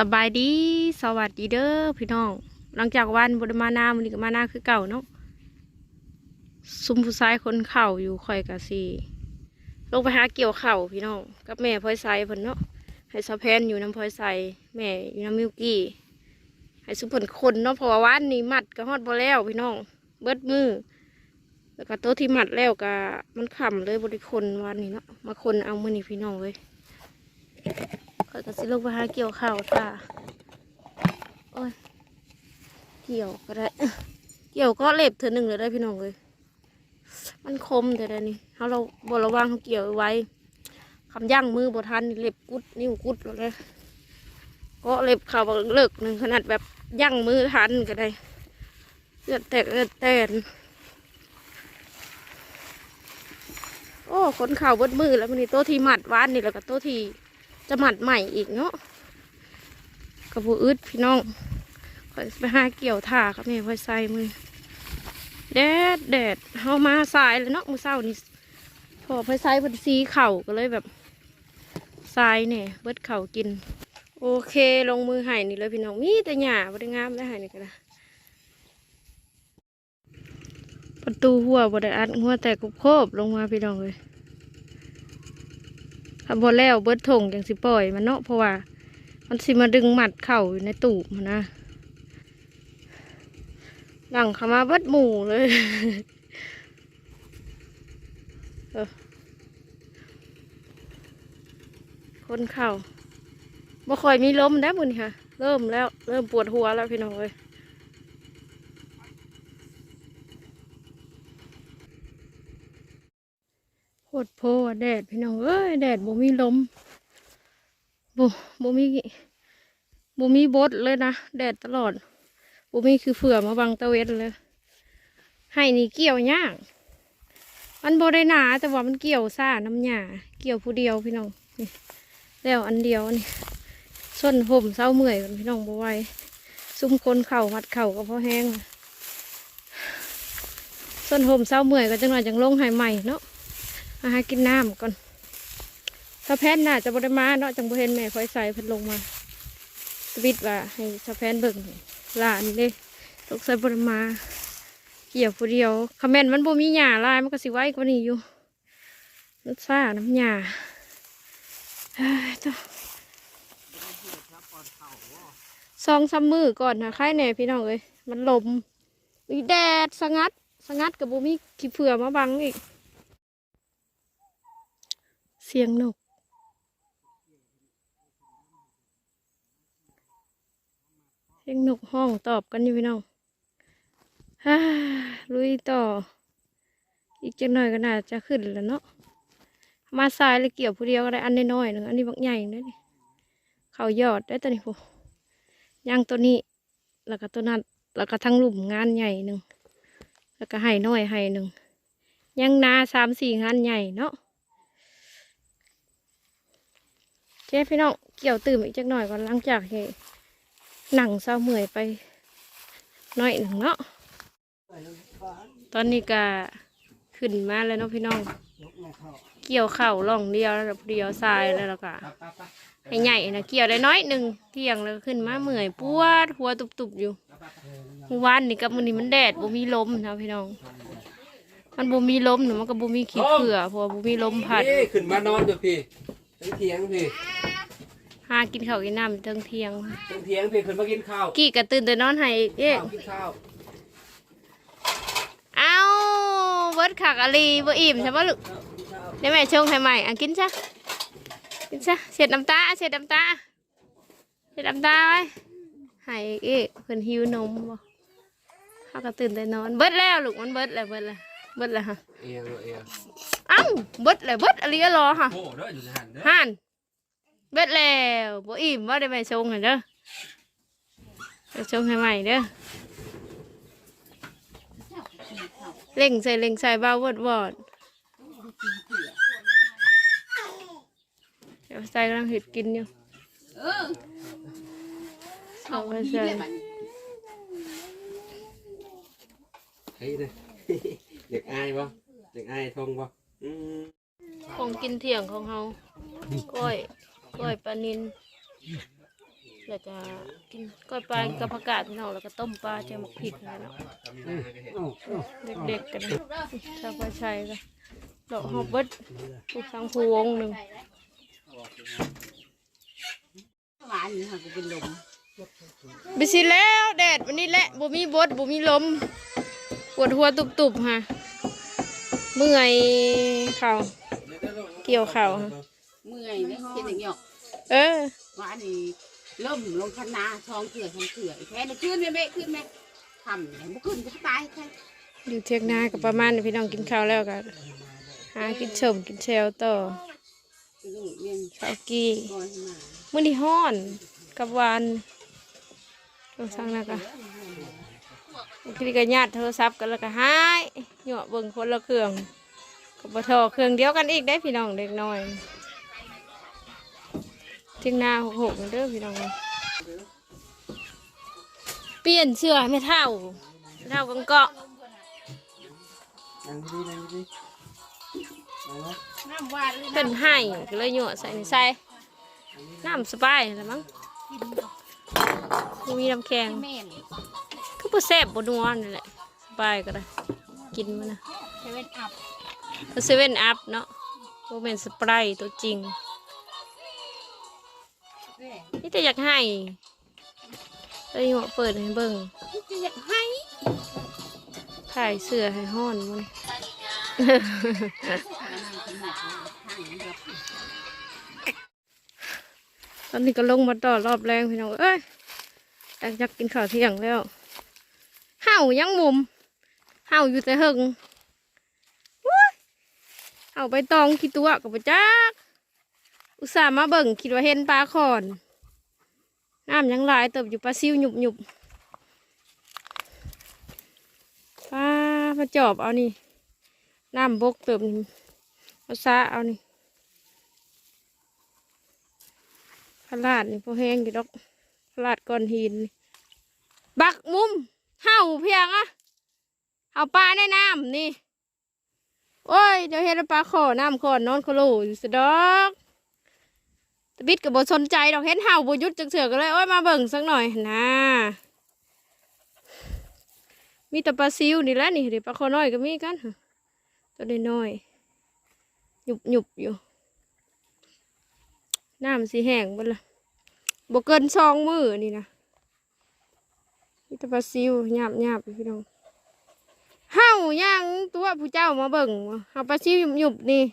สบายดีสวัสดีเด้อพี่น้อง หลังจากวันบไดมานามันนี้ก็มานาคือเก่าเนาะซุมผู้ชายคนเข่าอยู่คอยกะสีลงไปหาเกี่ยวเข่าพี่น้องกับแม่พลอยไซเพิ่นเนาะให้สะแพนอยู่น้ำพลอยไซแม่อยู่น้ำมิวกี้ให้สุเพิ่นคนเนาะเพราะว่าวันนี้มัดก็ฮอดบ่แล้วพี่น้อง เบิดมือแล้วก็โต๊ะที่มัดแล้วก็มันขำเลยบริคนวันนี้เนาะมาคนเอามือนี่พี่น้องเลย อยก็สิลงไปหาเกี่ยวข้าวค่ะ โอ้ย เกี่ยวก็ได้ เกี่ยวก็เล็บเธอหนึ่งเลยได้พี่น้องเลย มันคมแต่เดี๋ยนี้เขาเราบระวังเขาเกี่ยวไว้คำย่างมือบทันเล็บกุดนิ้วกุดเลยก็เล็บเข่าเลิกหนึ่งขนาดแบบย่างมือทันก็ได้เลือดแตกเลือดแตนโอ้คนเข่าเบดมือแล้วมันนี่โต๊ะทีหมัดวานนี่แล้วก็โต๊ะที่ จะหมัดใหม่อีกเนาะกระบูอึดพี่น้องคอยไปหาเกี่ยวถ่าครับแม่คอยใส่มือแดดแดดเฮามาสายเลยเนาะมือเศร้านี่พอพอยใส่พอดีสีเข่าก็เลยแบบทรายเนี่ยเบิดเข่ากิน โอเคลงมือให้นี่เลยพี่น้องมีแต่หญ้าบ่ได้งามได้ให้นี่ก็ได้ประตูหัวบ่ได้อัดหัวแต่กุบโคบลงมาพี่น้องเลย ถ้าบอแล้วเบิดถงอย่างสิปล่อยมันเนาะเพราะว่า มันสิมาดึงหมัดเข่าอยู่ในตูบนะหลังเขามาเบิดหมู่เลยเออคนเข่าบ่ค่อยมีล้มแล้วมึงค่ะ เริ่มแล้ว เริ่มปวดหัวแล้วพี่น้องเลย โคตรโพแดดพี่น้องเอ้ยแดดบ่มีลมบ่บ่มีบ่มีบดเลยนะแดดตลอดบ่มีคือเฟื่อมาบังตะเวนเลยให้นี่เกี่ยวยากมันบ่ได้หนาแต่ว่ามันเกี่ยวซ่าน้ำหยาเกี่ยวผู้เดียวพี่น้องนี่แล้วอันเดียวนี่ส้นห่มเศร้าเมื่อยกันพี่น้องบ่ไหวซุ่มคนเข่ามัดเข่าก็พอแห้งส้นห่มเศร้าเมื่อยก็จังหน่อยจังลงให้ใหม่เนาะ มาหากินน้ำก่อนสะแพนน่าจะบริมาเนาะจังบเห็นแม่คอยใส่พิ่นลงมาสวิตว่าให้สะแพนเบิ่งหลานเด้ตกใส่บริมาเกี่ยวผู้เดียวคอมเมนต์มันบ่มีหญ้าลายมันก็สิไว้กว่านี้อยู่มันซ่าน้ำหญ้าเฮ้ยจ้ะสองสามมือก่อนนะใครแน่พี่น้องเอ้ยมันลมมีแดดสงัดสงัดกับบ่มีขี้เผื่อมาบังอีก เสียงนก เสียงนกห้องตอบกันอยู่พี่น้องฮ่าลุยต่อ อีกจังหน่อยก็น่าจะขึ้นแล้วเนาะ มาสายเลยเกี่ยวผู้เดียวก็ได้อันน้อยๆหนึ่งอันนี้บักใหญ่เลยนี่เขายอดได้ตัวนี้พย่างตัวนี้ แล้วก็ตัวนั้น แล้วก็ทั้งหลุมงานใหญ่หนึ่งแล้วก็ให้น้อยให้หนึ่งย่างนาสามสี่งานใหญ่เนาะ เจ๊พี่น้องเกี่ยวตื่มอีกจักหน่อยก่อนหลังจากที่หนังเศร้าเมื่อยไปหน่อยหนึ่งเนาะตอนนี้ก็ขึ้นมาแล้วเนาะพี่น้อง เกี่ยวเข่าล่องเดียวแล้วเดียวทรายแล้วแล้วก็ให้ใหญ่นะเกี่ยวได้น้อยหนึ่งเที่ยงแล้วขึ้นมาเมื่อยปวดหัวตุบๆอยู่วานนี่กับมื้อนี้มันแดดบ่มีลมนะพี่น้อง มันบ่มีลมเนาะมันก็บ่มีขี้เผื่อเพราะว่าบ่มีลมพัดขึ้นมานอนอยู่พี่ ตั้งเทียงพี่หากินข้าวกินน้ำเทิงเที่ยงตั้งเทียงพี่ขึ้นมากินข้าวกี่กระตื่นแต่นอนให้อีกเอ๊ะข้าวกินข้าวเอาเบิดขักอะไรบ่อิ่มใช่ปะลูกเดี๋ยวแม่ชงให้ใหม่อะกินซะกินซะเสร็จน้ำตาเสร็จน้ำตาเสร็จน้ำตาไว้ให้อีกเอ๊ะเพิ่นหิวนมบ่เขาก็ตื่นแต่นอนเบิดแล้วลูกมันเบิดแล้วเบิดแล้วเบิดแล้วฮะเอียงเอียง เอ้าเบิดแล้วเบิดอะไรก็รอฮะโอ้เด้ออยู่ในหันเด้อห่านเบิดแล้วบ่อิ่มว่าได้แม่ชงให้เด้อไปชงให้ใหม่เด้อเล่งใส่เล่งใส่บ้าวอดวอดเดี๋ยวใส่กำลังเห็ดกินอยู่เออเอาไปดีใส่เลยบัดนี้เฮ้ยเด้อเด็กอายบ่เด็กอายทงบ่อืม ของกินเที่ยงของเฮาก้อยก้อยปลานินแล้วก็กินก้อยปลากับผักกาดพี่น้องแล้วก็ต้มปลาแจ่วหมกผิดนะเนาะเด็กๆกันนะชาวประชัยก็ดอกหอบเบิดผู้สังผู้วงหนึ่งหวานนี่ค่ะก็เป็นลมบิสิแล้วแดดวันนี้แหละบ่มีบดบ่มีลมปวดหัวตุบๆฮะ เมื่อยเข่าเกี่ยวเข่าฮะเมื่อยเนี่ยเห็นอย่างเงี้ยเออหวานนี่ล่มลงคณะทองเถื่อทองเถื่อแค่นี้ขึ้นไหมแม่ขึ้นไหมทำเนี่ยบุขึ้นก็ตายแค่อยู่เทียงนากับประมาณนี้พี่น้องกินข้าวแล้วกันหากินชมกินแชวต่อคือลูกเรียนข้าวกี้ก่อนมามื้อนี้ฮ้อนกับหวานลองสั่งนะกะบางทีก็ญาติโทรศัพท์กันแล้วก็หาย เหยาะเบิ่งคนละเครื่องกับบ่ทอเครื่องเดียวกันอีกได้พี่น้องเด็กน้อยเทียงนาหกหกเด้อพี่น้องเปลี่ยนเสื้อให้ไม่เท่าไม่เท่ากังเกาะนั่งดีนั่งดีนั่งวะน้ำหวานเลยเพิ่นให้ก็เลยเหยาะใส่นี่ใส่น้ำสบายแล้วมั้งบ่มีน้ำแข็งแม่นก็บ่แซ่บบ่นัวนี่แหละสบายก็ได้ กินมันนะเซเว่นอัพเซเว่นอัพเนาะโมเมนสไปรต์ตัวจริงแม่นี่แต่อยากให้เลยหัวเปิดให้เบิ่งจะอยากให้ถ่ายเสื้อให้ห้อนมันตอนนี้ก็ลงมาต่อรอบแรงพี่น้องเอ้ยอยากจะกินข้าวเที่ยงแล้วเห่ายังมุม เห่าอยู่แต่หึงเห่าไปตองกี่ตัวกับจัก อุตส่าห์มาเบิ่งคิดว่าเห็นปลาขอน น้ำยังหลายเติบอยู่ปลาซิวหยุบหยุบปลามาจอบเอานี่ น้ำบกเติบมาซาเอานี่พลาดนี่พอแห้งอยู่ดอกพลาดก้อนหิน บักมุมเห่าเพียงอะ เอาปลาในน้ำนี่ โอ้ย เดี๋ยวเห็นปลาขอน้ำขอนอนโคโลอยู่สะดอกตะบิดกับบสนใจดอกเห็นเห่าบหยุดจักเสือก็เลยโอ้ยมาเบิ่งสักหน่อยนะมีแต่ปลาซิวนี่แหละนี่เดี๋ยวปลาขอน้อยก็มีกันตัวน้อยหยุบหยุบอยู่น้ำสีแห้งเบดละบกเกินสองมือนี่นะมิตรปลาซิวหยาบหยาบพี่น้อง เฮ้ายังตัวผู้เจ้ามาเบิ่งเอาปลาซิวหยุบๆนี่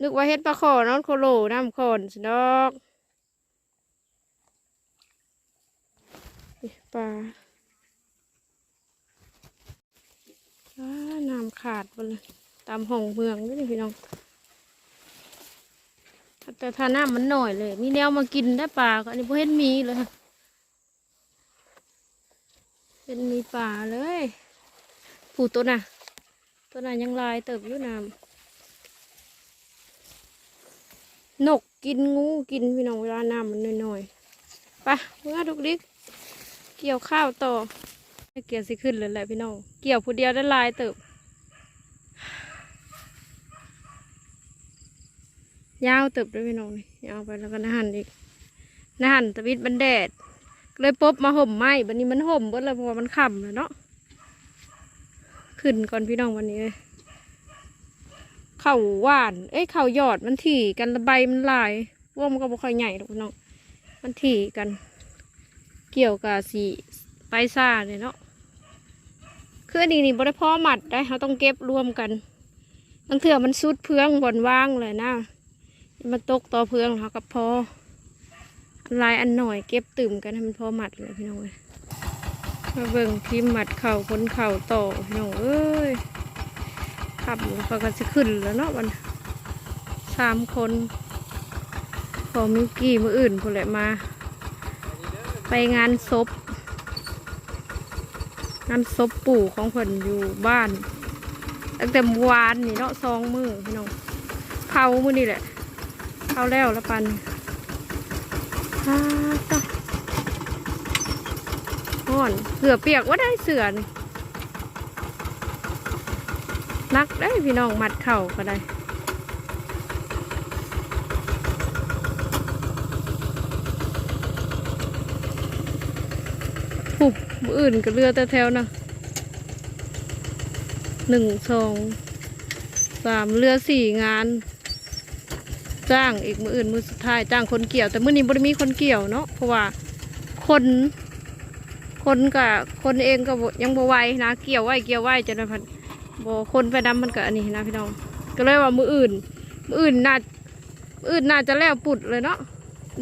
นึกว่าเฮ็ดปลาขอนอนโคโลน้ำขอนสิดอกปลาน้ำขาดไปเลยตามห้องเมืองนี่พี่น้องแต่ถ้าน้ำมันหน่อยเลย มีแนวมากินได้ปลาก็อันนี้พเห็นมีเลยเป็นมีปลาเลย ผูตัวน่ะ ตัวน่ะยังลายเติบอยู่น้ำนกกินงูกินพี่น้องเวลาน้ำมันน้อยๆไปเมื่อทุกดิกเกี่ยวข้าวต่อเกี่ยวสิขึ้นเลยแหละพี่น้อง เกี่ยวผู้เดียวได้ลายเติบ ยาวเติบด้วยพี่น้องนี่ยาวไปแล้วก็นาหันอีกนาหันตะวิดมันแดด เลยปบมาห่มไหมบันนี้มันห่มเบิดเลยเพราะว่ามันค่ำแล้วเนาะ ขึ้นก่อนพี่น้องวันนี้เลยเข่าหวาน เอ้ยเข่ายอดมันถี่กันระใบมันหลายว่ามันก็บ่ค่อยใหญ่หรอกพี่น้องมันถี่กัน เกี่ยวกับสีไปซ่าเนี่ยเนาะคืออันนี้นี่บริพ่อหมัดได้เขาต้องเก็บรวมกันบางเถื่อมันสุดเพื่องบนว่างเลยนะมาตกต่อเพื่องเขากับพออันลายอันหน่อยเก็บตื่มกันให้มันพอหมัดเลยพี่น้องเอ้ย มาเบิ่งพิมพ์หมัดเข่าพ้นเข่าต่อพี่น้องเอ้ยขับเขาก็จะขึ้นแล้วเนาะวันสามคนพอมิวกี้มืออื่นพอแหละมา ไปงานศพงานศพปู่ของเพิ่นอยู่บ้านตั้งแต่วานนี่เนาะสองมือพี่น้องเผามือนี่แหละเข้าแล้วละปันฮ่าตะ ห่อน เสือเปียกว่าได้เสือนี่นักได้พี่น้องมัดเข่าก็ได้ผูกมืออื่นก็เรือแต่แถวนะหนึ่งสองสามเรือสี่งาน จ้างอีกมืออื่นมือสุดท้าย จ้างคนเกี่ยว แต่มื่อนี้บ่ได้มีคนเกี่ยวเนาะเพราะว่าคน คนกับคนเองก็บ่ยังบ่ไหวนะเกี่ยวไหวเกี่ยวไหวจนว่าพันบ่คนไปดำมันก็อันนี้นะพี่น้องก็เลยว่ามืออื่น มืออื่นน่ามืออื่นน่าจะแล้วปุดเลยเนาะ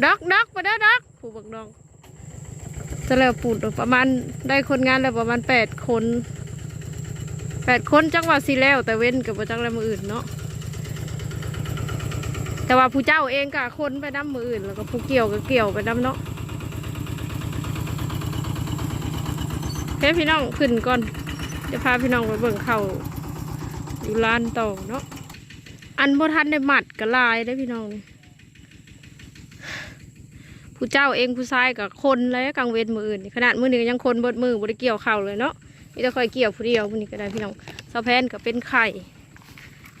ดักดักไปได้อดักผู้บักดอง จะแล้วปุดประมาณได้คนงานแล้วประมาณแปดคนแปดคนจังหวัดสีแล้ว แต่เว้นกับจังแล้วมืออื่นเนาะแต่ว่าผู้เจ้าเองกับคนไปน้ำมืออื่น แล้วก็ผู้เกี่ยวก็เกี่ยวไปน้ำเนาะ เฮ้พี่น้องขึ้นก่อนจะพาพี่น้องไปเบิ่งเขาอยู่ร้านต่อเนาะอันบทันได้หมัดก็ลายได้พี่น้องผู้เจ้าเองผู้ชายกับคนเลยกลางเวรมืออื่นขนาดมือหนึ่งยังคนเบดมือบ่ได้เกี่ยวเข่าเลยเนาะมีแต่คอยเกี่ยวผู้เดียวมื้อนี้ก็ได้พี่น้องสะแพนก็เป็นไข่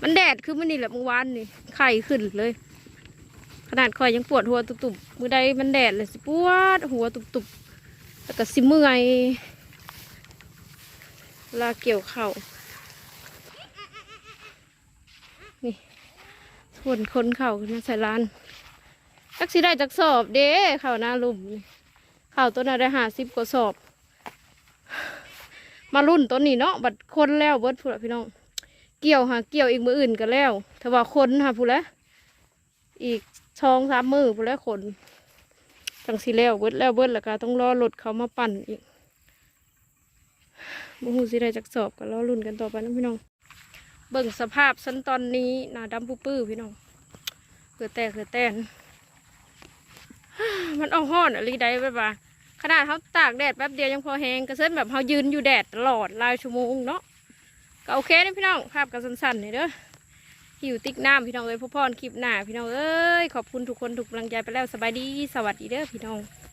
มันแดดคือมันนี่แหละเมื่อวานนี่ไข่ขึ้นเลย ขนาดคอยยังปวดหัวตุบๆมือใดมันแดดเลยสิปวดหัวตุบๆแล้วก็สิเมื่อย ลาเกี่ยวเข่านี่ส่วนคนเข่านมาใส่ร้านจักสิได้จักสอบเด้เข่าหน้าลุ่มเข่าตัวน่ะได้หาสิบกว่าสอบ มารุ่นต้นนี้เนาะบัดคนแล้วเบิดพูดละพี่น้อง เกี่ยวหาเกี่ยวอีกมืออื่นก็แล้วแต่ว่าคนหาพูดแล้วอีกช่องสามมือพูดแล้วคนจังสีแล้วเบิดแล้วเบิดแล้วก็ต้องรอรถเขามาปั่นอีก มูฮูสิได้จักสอบก็รอรุ่นกันต่อไปนะพี่น้อง เบิ่งสภาพสันตอนนี้หนาดำปื้อพี่น้องเกือแตกเกือแตนมันเอาห้อนอะไรได้แบบว่าขนาดเขาตากแดดแป๊บเดียวยังพอแห้งกระเซ็นแบบเขายืนอยู่แดดตลอดหลายชั่วโมงเนาะก็โอเคนะพี่น้องภาพกันสั้นๆนี่เด้อหิวติ๊กน้ำพี่น้องเอ้ยพ่อพรคลิปหน้าพี่น้องเอ้ยขอบคุณทุกคนทุกกำลังใจไปแล้วสบายดีสวัสดีเด้อพี่น้อง